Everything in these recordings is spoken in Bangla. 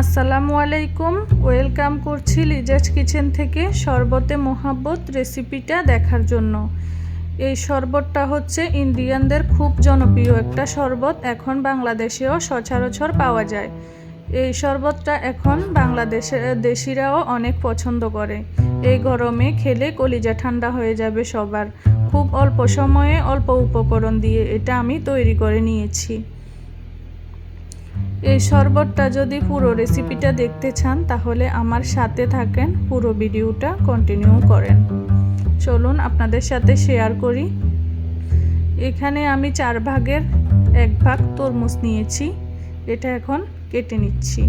আসসালামু আলাইকুম। ওয়েলকাম করছি লিজাজ কিচেন থেকে শরবতে মোহাব্বত রেসিপিটা দেখার জন্য। এই শরবতটা হচ্ছে ইন্ডিয়ানদের খুব জনপ্রিয় একটা শরবত, এখন বাংলাদেশেও সচরাচর পাওয়া যায়। এই শরবতটা এখন বাংলাদেশে, দেশিরাও অনেক পছন্দ করে। এই গরমে খেলে কলিজা ঠান্ডা হয়ে যাবে সবার। খুব অল্প সময়ে অল্প উপকরণ দিয়ে এটা আমি তৈরি করে নিয়েছি। এই শরবতটা যদি পুরো রেসিপিটা দেখতে চান, তাহলে আমার সাথে থাকেন, পুরো ভিডিওটা কন্টিনিউ করেন। চলুন আপনাদের সাথে শেয়ার করি। এখানে আমি চার ভাগের এক ভাগ তরমুজ নিয়েছি। এটা এখন কেটে নিচ্ছি।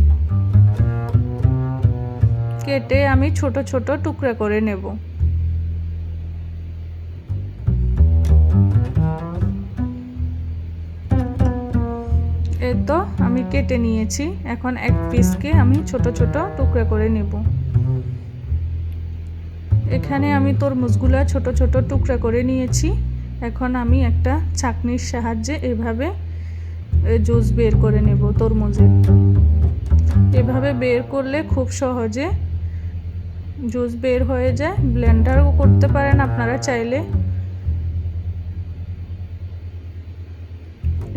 কেটে আমি ছোট ছোট টুকরা করে নেব। আমি কেটে নিয়েছি। এখন এক পিসকে আমি ছোট ছোট টুকরা করে নেব। এখানে আমি তরমুজগুলো ছোট ছোট টুকরা করে নিয়েছি। এখন আমি একটা ছাকনির সাহায্যে এভাবে জুস বের করে নেব তরমুজের এভাবে বের করলে খুব সহজে জুস বের হয়ে যায়। ব্লেন্ডারও করতে পারেন আপনারা চাইলে।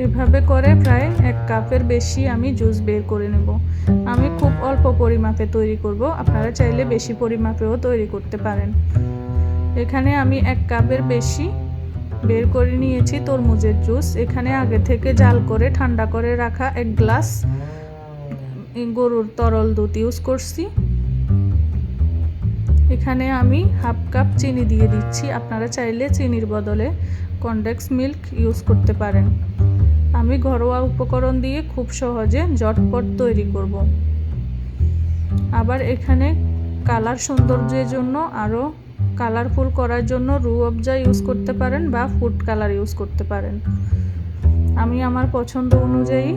এভাবে করে প্রায় এক কাপের বেশি আমি জুস বের করে নেব। আমি খুব অল্প পরিমাপে তৈরি করব। আপনারা চাইলে বেশি পরিমাপেও তৈরি করতে পারেন। এখানে আমি এক কাপের বেশি বের করে নিয়েছি তরমুজের জুস। এখানে আগে থেকে জাল করে, ঠান্ডা করে রাখা এক গ্লাস গরুর তরল দুধ ইউজ করছি। এখানে আমি হাফ কাপ চিনি দিয়ে দিচ্ছি। আপনারা চাইলে চিনির বদলে কনডেক্স মিল্ক ইউজ করতে পারেন। আমি ঘরোয়া উপকরণ দিয়ে খুব সহজে জটপট তৈরি করব। আবার এখানে কালার সৌন্দর্যের জন্য আরও কালারফুল করার জন্য রু অবজা ইউজ করতে পারেন বা ফুড কালার ইউজ করতে পারেন। আমি আমার পছন্দ অনুযায়ী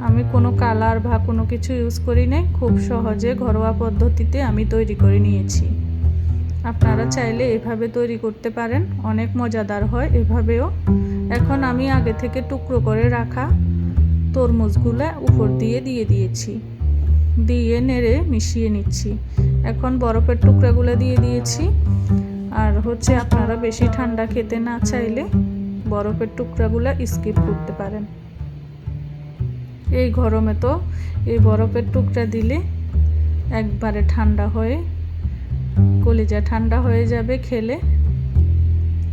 আমি কোনো কালার বা কোনো কিছু ইউজ করি নাই, খুব সহজে ঘরোয়া পদ্ধতিতে আমি তৈরি করে নিয়েছি। আপনারা চাইলে এভাবে তৈরি করতে পারেন, অনেক মজাদার হয় এভাবেও। এখন আমি আগে থেকে টুকরো করে রাখা তরমুজগুলো উপর দিয়ে দিয়ে দিয়েছি। দিয়ে নেড়ে মিশিয়ে নিচ্ছি। এখন বরফের টুকরাগুলো দিয়ে দিয়েছি। আর হচ্ছে আপনারা বেশি ঠান্ডা খেতে না চাইলে বরফের টুকরাগুলো স্কিপ করতে পারেন। এই গরমে তো এই বরফের টুকরা দিলে একবারে ঠান্ডা হয়ে, কলিজা ঠান্ডা হয়ে যাবে খেলে।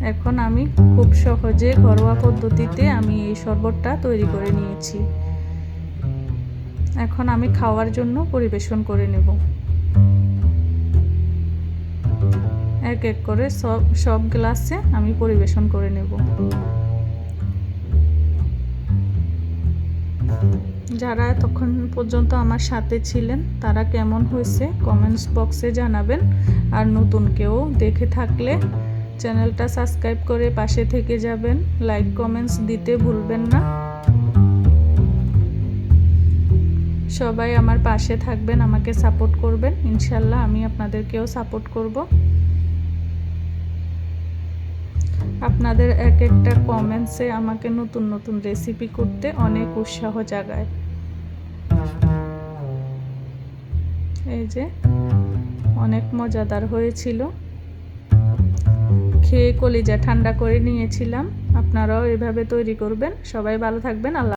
এখন আমি খুব সহজে ঘরোয়া পদ্ধতিতে আমি এই শরবতটা তৈরি করে নিয়েছি। এখন আমি খাওয়ার জন্য পরিবেশন করে নেব। এক এক করে সব সব গ্লাসে আমি পরিবেশন করে নেব। যারা এতক্ষণ পর্যন্ত আমার সাথে ছিলেন, তারা কেমন হয়েছে কমেন্টস বক্সে জানাবেন। আর নতুন কেউ দেখে থাকলে চ্যানেলটা সাবস্ক্রাইব করে পাশে থেকে যাবেন। লাইক, কমেন্টস দিতে ভুলবেন না। সবাই আমার পাশে থাকবেন, আমাকে সাপোর্ট করবেন। ইনশাল্লাহ আমি আপনাদেরকেও সাপোর্ট করব। আপনাদের এক একটা কমেন্টসে আমাকে নতুন নতুন রেসিপি করতে অনেক উৎসাহ জাগায়। এই যে, অনেক মজাদার হয়েছিল। খেয়ে কলিজা ঠান্ডা করে নিয়েছিলাম। আপনারাও এভাবে তৈরি করবেন। সবাই ভালো থাকবেন। আল্লাহ